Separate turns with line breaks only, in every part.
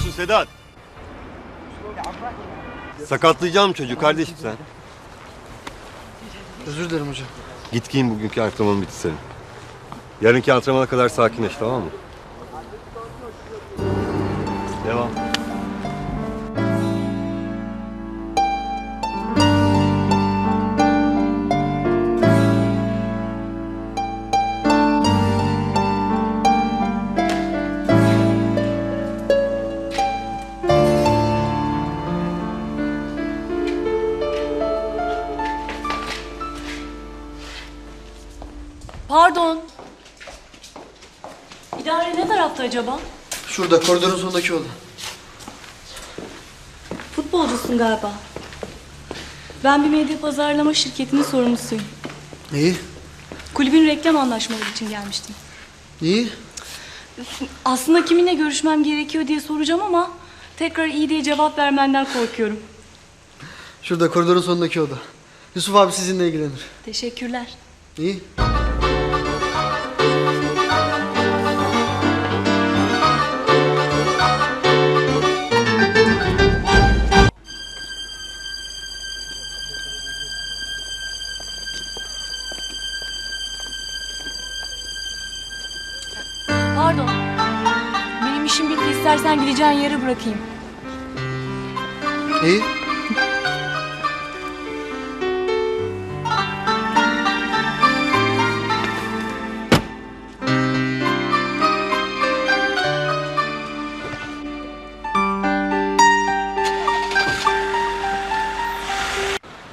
Sedat. Sakatlayacağım çocuğu kardeşim sen.
Özür dilerim hocam.
Git giyin bugünkü antrenmanın bitti senin. Yarınki antrenmana kadar sakinleş tamam mı?
Acaba?
Şurada koridorun sonundaki oda.
Futbolcusun galiba. Ben bir medya pazarlama şirketinin sorumlusuyum.
İyi.
Kulübün reklam anlaşmaları için gelmiştim.
İyi.
Aslında kiminle görüşmem gerekiyor diye soracağım ama tekrar iyi diye cevap vermenden korkuyorum.
Şurada koridorun sonundaki oda. Yusuf abi sizinle ilgilenir.
Teşekkürler.
İyi.
Pardon. Benim işim bitti. İstersen gideceğin yere bırakayım.
İyi.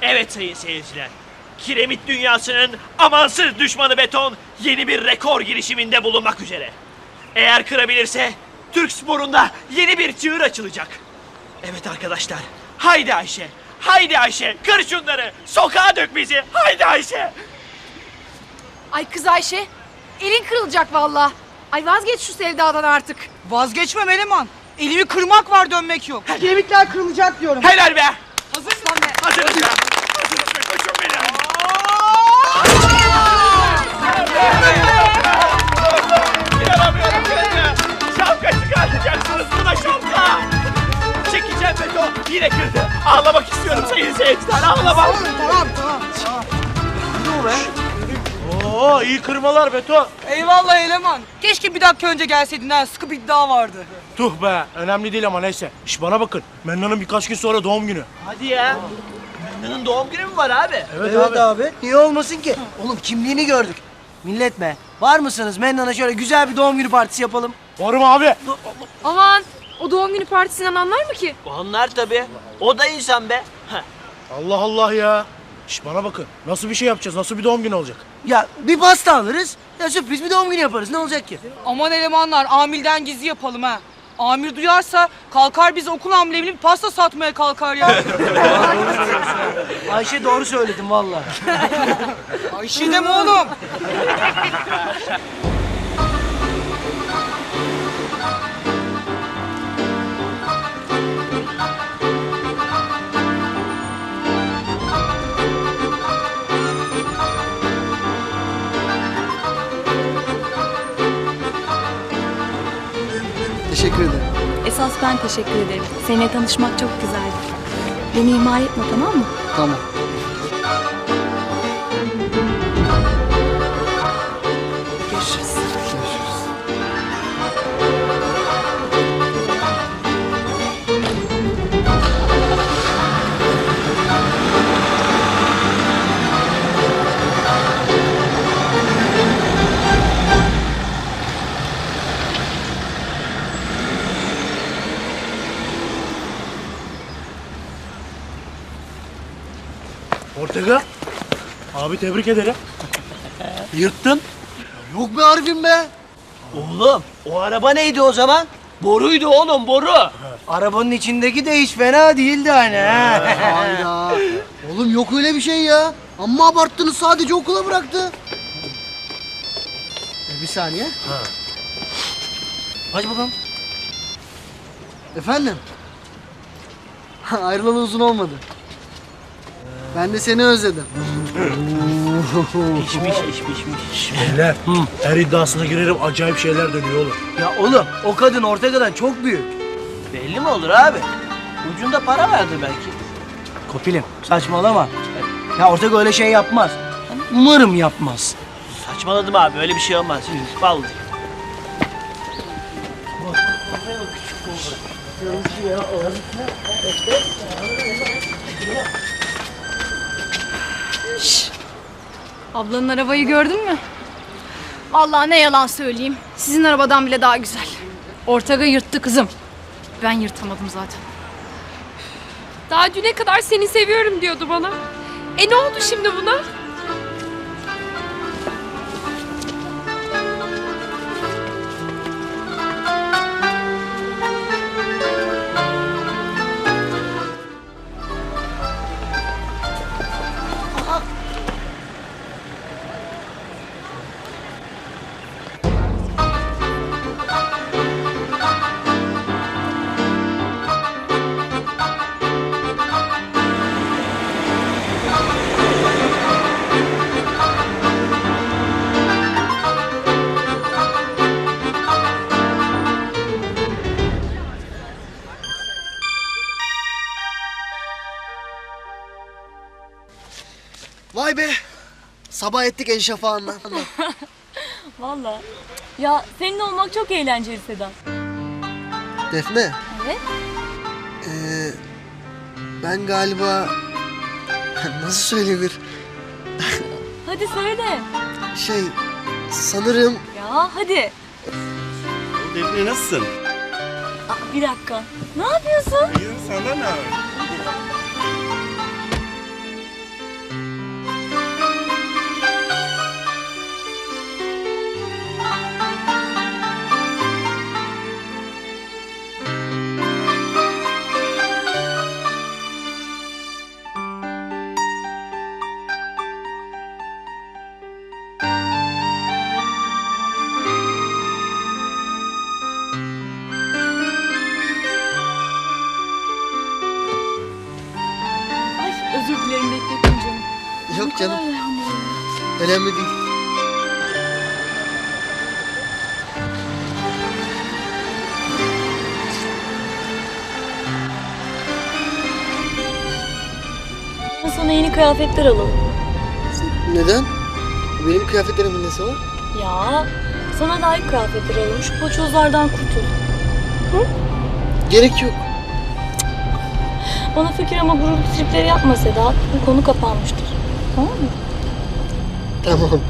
Evet sayın seyirciler. Kiremit dünyasının amansız düşmanı beton yeni bir rekor girişiminde bulunmak üzere. Eğer kırabilirse Türk sporunda yeni bir çığır açılacak. Evet arkadaşlar. Haydi Ayşe. Haydi Ayşe. Kır şunları. Sokağa dök bizi. Haydi Ayşe.
Ay kız Ayşe, elin kırılacak valla. Ay vazgeç şu sevdadan artık.
Vazgeçmem eleman. Elimi kırmak var dönmek yok. Kemikler kırılacak diyorum.
Helal be.
Hazırsın be.
Hazırız be. Hazırız be koçum benim. Yine kırdı. Ağlamak istiyorum sayın seyirciler. Ağlamak.
Tamam tamam.
Oo iyi kırmalar beton.
Eyvallah eleman. Keşke bir dakika önce gelseydin ha. Sıkı bir iddia vardı.
Tuh be önemli değil ama neyse. İş bana bakın. Menna'nın birkaç gün sonra doğum günü.
Hadi ya. Menna'nın doğum günü mü var abi?
Evet,
Evet abi. Niye olmasın ki? Oğlum kimliğini gördük. Millet be. Var mısınız? Mennan'a şöyle güzel bir doğum günü partisi yapalım.
Varım abi.
Aman, o doğum günü partisinden anlar mı ki?
Onlar tabii. O da insan be. Heh.
Allah Allah ya. İş bana bakın. Nasıl bir şey yapacağız? Nasıl bir doğum günü olacak?
Ya bir pasta alırız. Ya sürpriz bir doğum günü yaparız. Ne olacak ki?
Aman elemanlar amirden gizli yapalım ha. Amir duyarsa kalkar bize okul amblemli bir pasta satmaya kalkar ya.
Ayşe doğru söyledin vallahi.
Ayşe deme oğlum.
Teşekkür ederim.
Esas ben teşekkür ederim. Seninle tanışmak çok güzeldi. Beni ihmal etme tamam mı?
Tamam.
Ortega. Abi tebrik ederim.
Yırttın. Yok be Arif'im be.
Oğlum o araba neydi o zaman? Boruydu oğlum boru.
Arabanın içindeki de hiç fena değildi hani ha.
Hayda. Oğlum yok öyle bir şey ya. Amma abarttınız sadece okula bıraktı. E, bir saniye.
Aç bakalım.
Efendim? Ayrılalı uzun olmadı. Ben de seni özledim.
İçmiş içmiş içmiş.
Beyler. Her iddiasına girerim acayip şeyler dönüyor oğlum.
Ya oğlum o kadın Ortega'dan çok büyük. Belli mi olur abi? Ucunda para vardır belki. Kopilim saçmalama. Ya Ortega öyle şey yapmaz. Umarım yapmaz.
Saçmaladım abi öyle bir şey olmaz. Vallahi.
Ablanın arabayı gördün mü? Vallahi ne yalan söyleyeyim. Sizin arabadan bile daha güzel. Ortaga yırttı kızım. Ben yırtamadım zaten.
Daha düne kadar seni seviyorum diyordu bana. E ne oldu şimdi buna?
Vay be. Sabah ettik el şafağından.
Valla. Ya senin olmak çok eğlenceli Sedat.
Defne.
Evet?
Ee, ben galiba... Nasıl söylenir?
Hadi söyle.
Şey... Sanırım...
Ya hadi.
Defne nasılsın?
Aa, bir dakika. Ne yapıyorsun?
İyiyim senden ne haber?
Canım.
Yok canım. Önemli değil.
Sana yeni kıyafetler alalım.
Neden? Benim kıyafetlerimin nesi var?
Ya sana layık kıyafetler alalım. Şu poçozlardan kurtul.
Gerek yok.
Bana fikir ama gurur tripleri yapma Sedat. Bu konu kapanmıştır. Tamam mı?
Tamam.